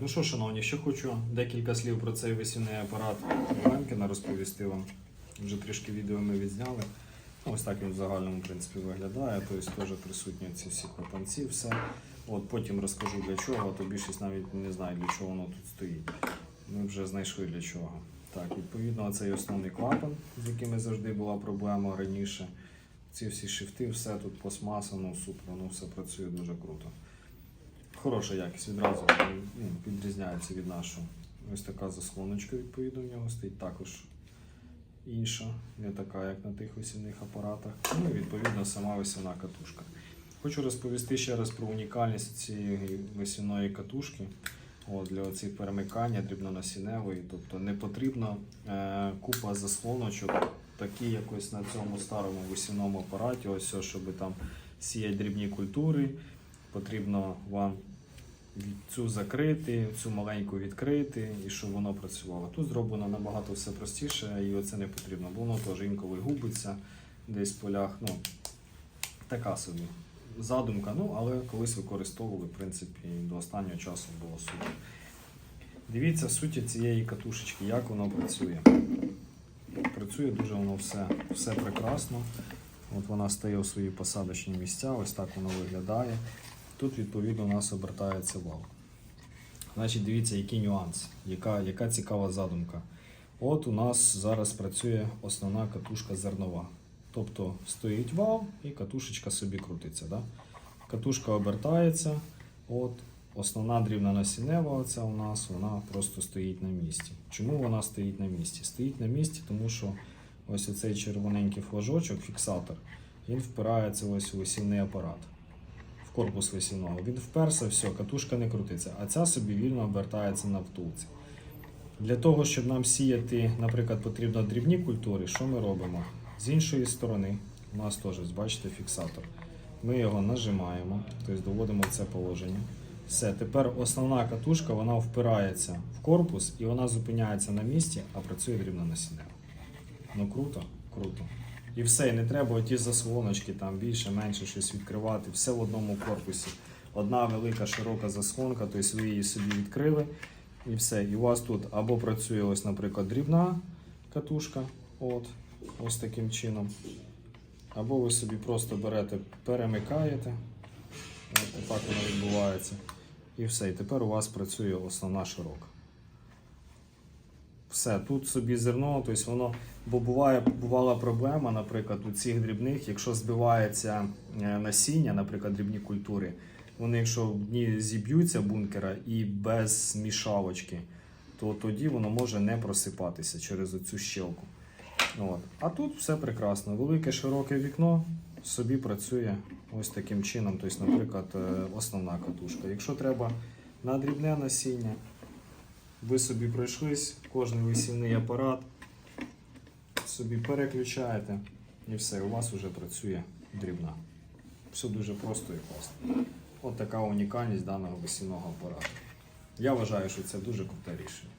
Ну що, шановні, ще хочу декілька слів про цей весільний апарат Ленкіна розповісти вам. Вже трішки відео ми відзняли. Ну, ось так він в загальному в принципі виглядає. Тобто теж присутні ці всі клапанці, все. От потім розкажу для чого, а то більшість навіть не знає, для чого воно тут стоїть. Ми вже знайшли для чого. Так, відповідно, цей основний клапан, з яким завжди була проблема раніше. Ці всі шифти, все тут пластмасано, супер, воно все працює дуже круто. Хороша якість відразу ну, відрізняється від нашого. Ось така заслоночка, відповідно, в нього стоїть також інша, не така, як на тих весільних апаратах. Ну і відповідно сама весільна катушка. Хочу розповісти ще раз про унікальність цієї весільної катушки. От, для цих перемикання дрібнонасінневої. Тобто не потрібно е, купа заслоночок, такі якось на цьому старому весільному апараті, ось щоб там сіяти дрібні культури. Потрібно вам цю закрити, цю маленьку відкрити і щоб воно працювало. Тут зроблено набагато все простіше і оце не потрібно, бо воно теж інколи губиться десь в полях. Ну, така собі задумка, ну, але колись використовували, в принципі, до останнього часу було супер. Дивіться суті цієї катушечки, як воно працює. Працює дуже воно все, все прекрасно. От вона стає у свої посадочні місця, ось так воно виглядає. Тут, відповідно, у нас обертається вал. Значить, дивіться, який нюанс, яка, яка цікава задумка. От у нас зараз працює основна катушка зернова. Тобто стоїть вал і катушечка собі крутиться. Да? Катушка обертається. От, основна дрібна насінева оця у нас вона просто стоїть на місці. Чому вона стоїть на місці? Стоїть на місці, тому що ось оцей червоненький флажочок, фіксатор, він впирається ось у весільний апарат корпус весільного. Він вперся, все, катушка не крутиться, а ця собі вільно обертається на втулці. Для того, щоб нам сіяти, наприклад, потрібно дрібні культури, що ми робимо? З іншої сторони, у нас теж, бачите, фіксатор. Ми його нажимаємо, тобто доводимо це положення. Все, тепер основна катушка вона впирається в корпус і вона зупиняється на місці, а працює дрібно насіннево. Ну круто, круто. І все, і не треба оті заслоночки, там більше, менше щось відкривати. Все в одному корпусі. Одна велика широка заслонка, тобто ви її собі відкрили. І все. І у вас тут або працює, ось, наприклад, дрібна катушка, от, ось таким чином. Або ви собі просто берете, перемикаєте. От так воно відбувається. І все. І тепер у вас працює основна широка. Все, тут собі зерно, тобто воно, бо буває, бувала проблема, наприклад, у цих дрібних, якщо збивається е, насіння, наприклад, дрібні культури, вони, якщо дні зіб'ються бункера і без мішалочки, то тоді воно може не просипатися через оцю щелку. От. А тут все прекрасно. Велике широке вікно собі працює ось таким чином. Тобто, наприклад, е, основна катушка. Якщо треба на дрібне насіння, ви собі пройшлись, кожен весільний апарат, собі переключаєте і все, у вас вже працює дрібна. Все дуже просто і класно. От така унікальність даного весільного апарату. Я вважаю, що це дуже круте рішення.